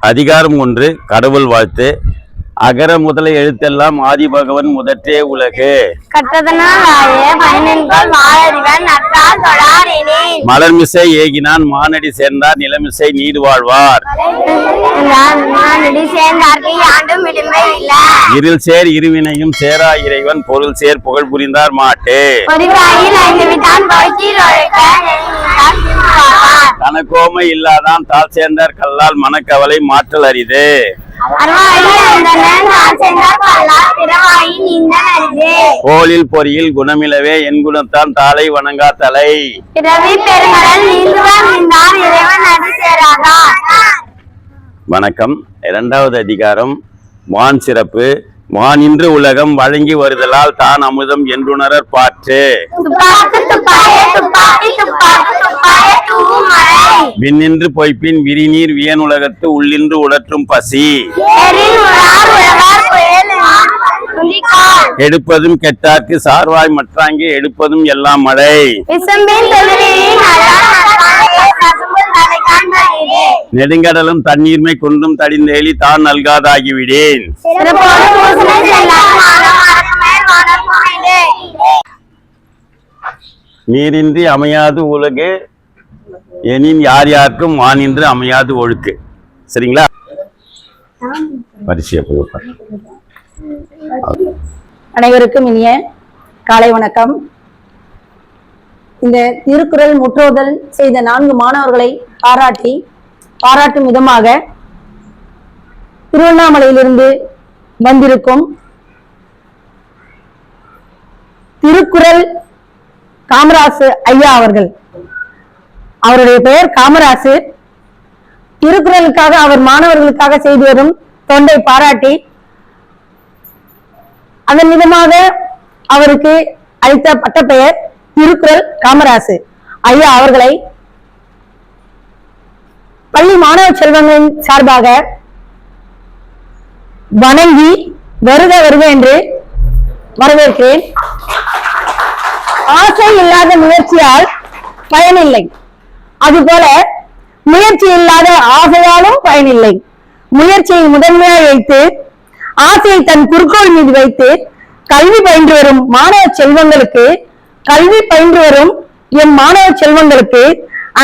அதிகாரம் ஒன்று கடவுள் வாழ்த்து. அகர முதல எழுத்தெல்லாம் ஆதி பகவன் முதற்றே உலகு. மலர்மிசை ஏகினான் மானடி சேர்ந்தார் நிலமிசை நீடு வாழ்வார். இருள் சேர் இருவினையும் சேரா இறைவன் பொருள் சேர் புகழ் புரிந்தார் மாட்டு. தனக்கோமை இல்லாதான் தாழ் சேர்ந்தார் கல்லால் மனக்கவலை மாற்றல் அரிது. கோலில் பொறியில் குணமிலவே என் குணத்தான் தாளை வணங்கா தலை. வணக்கம். இரண்டாவது அதிகாரம். வான் சிறப்பு. வானின்று உலகம் வழங்கி வருதலால் தான் அமுதம் என்றுணரர் பாற்று. விண்ணின்று பொய்ப்பின் விரிநீர் வியனுலகத்து உள்ளின்று உடற்றும் பசி. எடுப்பதும் கெட்டார்க்கு சார்வாய் மற்றாங்கே எடுப்பதும் எல்லாம் மழை. நெடுங்கடலும் தண்ணீர்மை குன்றும் தடிந்தேலி தான் நல்காதாகிவிடேன். நீரின்றி அமையாது உலகு எனின் யார் யாருக்கும் வானின்று அமையாது ஒழுக்கு. சரிங்களா? வரிசையா போய் அனைவருக்கும் இனிய காலை வணக்கம். இந்த திருக்குறள் முற்றோதல் செய்த நான்கு மாணவர்களை பாராட்டி பாராட்டும் விதமாக திருவண்ணாமலையிலிருந்து வந்திருக்கும் திருக்குறள் காமராசு ஐயா அவர்கள் அவருடைய பெயர் காமராசு. திருக்குறளுக்காக அவர் மாணவர்களுக்காக செய்து வரும் தொண்டை பாராட்டி அதன் விதமாக அவருக்கு அளித்த பட்டப்பெயர் திருக்குறள் காமராசு. ஐயா அவர்களை பள்ளி மாணவ செல்வங்களின் சார்பாக வணங்கி வருக வருக என்று வரவேற்கிறேன். ஆசை இல்லாத முயற்சியால் பயனில்லை. அதுபோல முயற்சி இல்லாத ஆசையாலும் பயனில்லை. முயற்சியை முதன்மையாக வைத்து ஆசையை தன் குறிக்கோள் மீது வைத்து கல்வி பயின்று வரும் மாணவ செல்வங்களுக்கு கல்வி பயின்று வரும் எம் மாணவ செல்வங்களுக்கு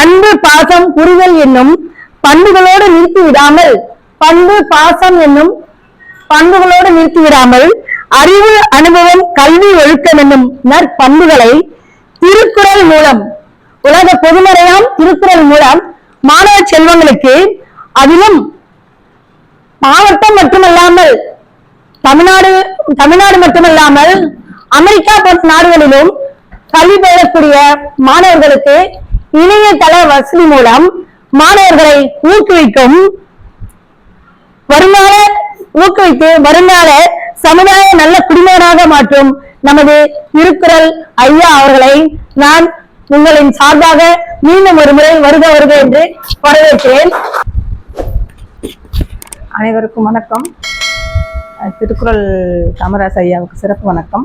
அன்பு பாசம் புரிதல் என்னும் பண்புகளோடு நிறுத்தி விடாமல் பண்பு பாசம் என்னும் பண்புகளோடு நிறுத்தி விடாமல் அறிவு அனுபவம் கல்வி ஒழுக்கம் என்னும் நற்பண்புகளை திருக்குறள் மூலம் உலக பொதுமறையாம் திருக்குறள் மூலம் மாணவ செல்வங்களுக்கு அதிலும் மாவட்டம் மட்டுமல்லாமல் தமிழ்நாடு தமிழ்நாடு மட்டுமல்லாமல் அமெரிக்கா போன்ற நாடுகளிலும் கல்வி பெறக்கூடிய மாணவர்களுக்கு இணையதள வசதி மூலம் மாணவர்களை ஊக்குவிக்கும் வருங்கால ஊக்குவித்து வருங்கால சமுதாய நல்ல குடிமகனாக மாற்றும் நமது திருக்குறள் ஐயா அவர்களை நான் உங்களின் சார்பாக மீண்டும் ஒரு முறை வருக வருக என்று வரவேற்கிறேன். அனைவருக்கும் வணக்கம். திருக்குறள் காமராஜ் ஐயாவுக்கு சிறப்பு வணக்கம்.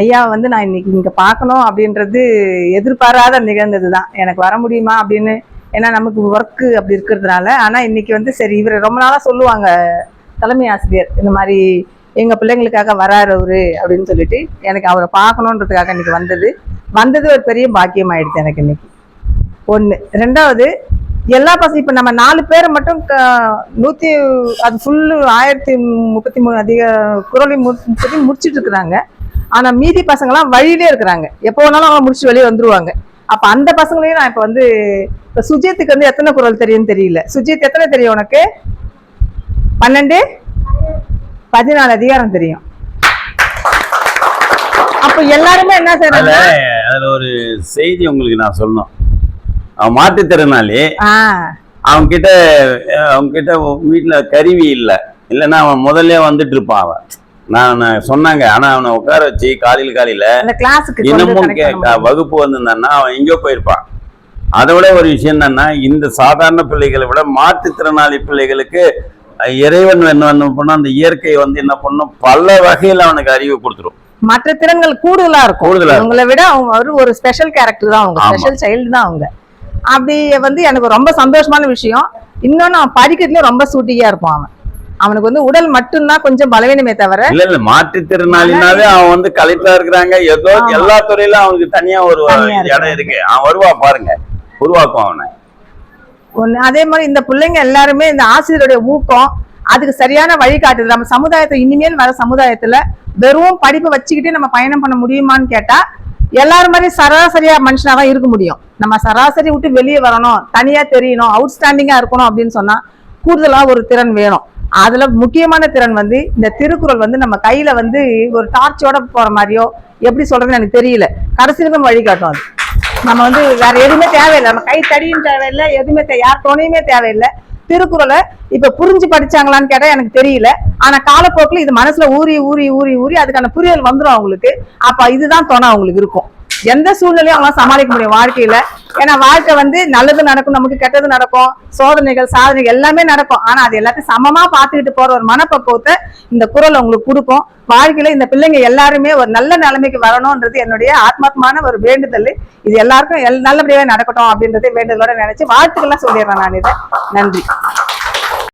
ஐயா வந்து நான் இன்னைக்கு இங்கே பார்க்கணும் அப்படின்றது எதிர்பாராத நிகழ்ந்தது தான் எனக்கு வர முடியுமா அப்படின்னு ஏன்னா நமக்கு ஒர்க்கு அப்படி இருக்கிறதுனால. ஆனால் இன்னைக்கு வந்து சரி இவர் ரொம்ப நாளாக சொல்லுவாங்க தலைமை ஆசிரியர் இந்த மாதிரி எங்கள் பிள்ளைங்களுக்காக வராரு அவரு அப்படின்னு சொல்லிட்டு எனக்கு அவரை பார்க்கணுன்றதுக்காக இன்னைக்கு வந்தது. வந்தது ஒரு பெரிய பாக்கியம் ஆயிடுச்சு எனக்கு இன்னைக்கு. ஒன்று ரெண்டாவது எல்லா பசங்க இப்போ நம்ம நாலு பேரை மட்டும் க- நூற்றி அது ஃபுல்லு ஆயிரத்தி முப்பத்தி மூணு அதிக குரலை முப்பத்தி முடிச்சிட்டு இருக்கிறாங்க. ஆனால் மீதி பசங்களாம் வழியிலே இருக்கிறாங்க. எப்போ வேணாலும் அவங்க முடிச்சு வெளியே வந்துருவாங்க. அப்போ அந்த பசங்களையும் நான் இப்போ வந்து இப்போ சுஜித்துக்கு வந்து எத்தனை குரல் தெரியும்னு தெரியல. சுஜித் எத்தனை தெரியும் உனக்கு? பன்னெண்டு? பதினாலு அதிகாரம் தெரியும். அப்போ எல்லாருமே என்ன செய்யறாங்க அதுல ஒரு செய்தி உங்களுக்கு நான் சொல்லணும். அவன் மாற்றுத்திறனாளி. ஆ. அவன் கிட்ட அவங்க கிட்ட வீட்டுல கருவி இல்லை. இல்லைன்னா அவன் முதல்ல வந்துட்டு இருப்பான் அவன். நான் சொன்னாங்க. ஆனா அவனை உட்கார வச்சு காலையில் காலையில இன்னமும் வகுப்பு வந்திருந்தான்னா அவன் எங்கேயோ போயிருப்பான். அதை விட ஒரு விஷயம் என்னன்னா இந்த சாதாரண பிள்ளைகளை விட மாற்றுத்திறனாளி பிள்ளைகளுக்கு இறைவன் என்ன என்ன பண்ணும் அந்த இயற்கை வந்து என்ன பண்ணும்? பல வகையில் அவனுக்கு அறிவு கொடுத்துரும். மற்ற திறன்கள் கூடுதலா இருக்கும். உங்களை விட அவங்க ஒரு ஒரு ஸ்பெஷல் கேரக்டர் தான் அவங்க. ஸ்பெஷல் சைல்டு தான் அவங்க அப்படி வந்து எனக்கு ரொம்ப சந்தோஷமான விஷயம் இன்னொன்னு அவன் படிக்கிறதுல ரொம்ப சூட்டியா இருப்பான் அவன் அவனுக்கு வந்து உடல் மட்டும்தான் கொஞ்சம் பலவீனமே தவிர இல்ல இல்ல மாற்றுத்திறனாளினாவே அவன் வந்து கலெக்டரா இருக்கிறாங்க ஏதோ. எல்லா துறையிலும் அவனுக்கு தனியா ஒரு. இடம் இருக்கு அவன் வருவா பாருங்க உருவாக்குவான் அவனை ஒண்ணு அதே மாதிரி இந்த பிள்ளைங்க எல்லாருமே இந்த ஆசிரியருடைய ஊக்கம் அதுக்கு சரியான வழிகாட்டுதல். நம்ம சமுதாயத்தை இனிமேல் வர சமுதாயத்துல வெறும் படிப்பை வச்சுக்கிட்டே நம்ம பயணம் பண்ண முடியுமான்னு கேட்டா எல்லாரும் மாதிரி சராசரியா மனுஷனா தான் இருக்க முடியும். நம்ம சராசரி விட்டு வெளியே வரணும் தனியா தெரியணும் அவுட்ஸ்டாண்டிங்கா இருக்கணும் அப்படின்னு சொன்னா கூடுதலா ஒரு திறன் வேணும். அதுல முக்கியமான திறன் வந்து இந்த திருக்குறள் வந்து நம்ம கையில வந்து ஒரு டார்ச்சோட போற மாதிரியோ எப்படி சொல்றதுன்னு எனக்கு தெரியல. கடைசியிலும் வழிகாட்டும் அது. நம்ம வந்து வேற எதுவுமே தேவையில்லை. நம்ம கை தடியும் தேவையில்லை எதுவுமே யார் துணையுமே தேவையில்லை. திருக்குறளை இப்ப புரிஞ்சு படிச்சாங்களான்னு கேட்டா எனக்கு தெரியல. ஆனா காலப்போக்கில் இது மனசுல ஊறி ஊறி ஊறி ஊறி அதுக்கான புரியல் வந்துடும் அவங்களுக்கு. அப்ப இதுதான் துணை அவங்களுக்கு இருக்கும். எந்த சூழ்நிலையும் அவங்களால சமாளிக்க முடியும் வாழ்க்கையில. ஏன்னா வாழ்க்கை வந்து நல்லது நடக்கும் நமக்கு கெட்டது நடக்கும். சோதனைகள் சாதனைகள் எல்லாமே நடக்கும். ஆனா அது எல்லாத்தையும் சமமா பார்த்துக்கிட்டு போற ஒரு மனப்பக்குவத்தை இந்த குரல் உங்களுக்கு கொடுக்கும். வாழ்க்கையில இந்த பிள்ளைங்க எல்லாருமே ஒரு நல்ல நிலைமைக்கு வரணும்ன்றது என்னுடைய ஆத்மாத்மான ஒரு வேண்டுதல். இது எல்லாருக்கும் எல் நல்லபடியாக நடக்கட்டும் அப்படின்றதே வேண்டுதலோட நினைச்சு வாழ்த்துக்கள்லாம் சொல்லிடுறேன் நான் இதை. நன்றி.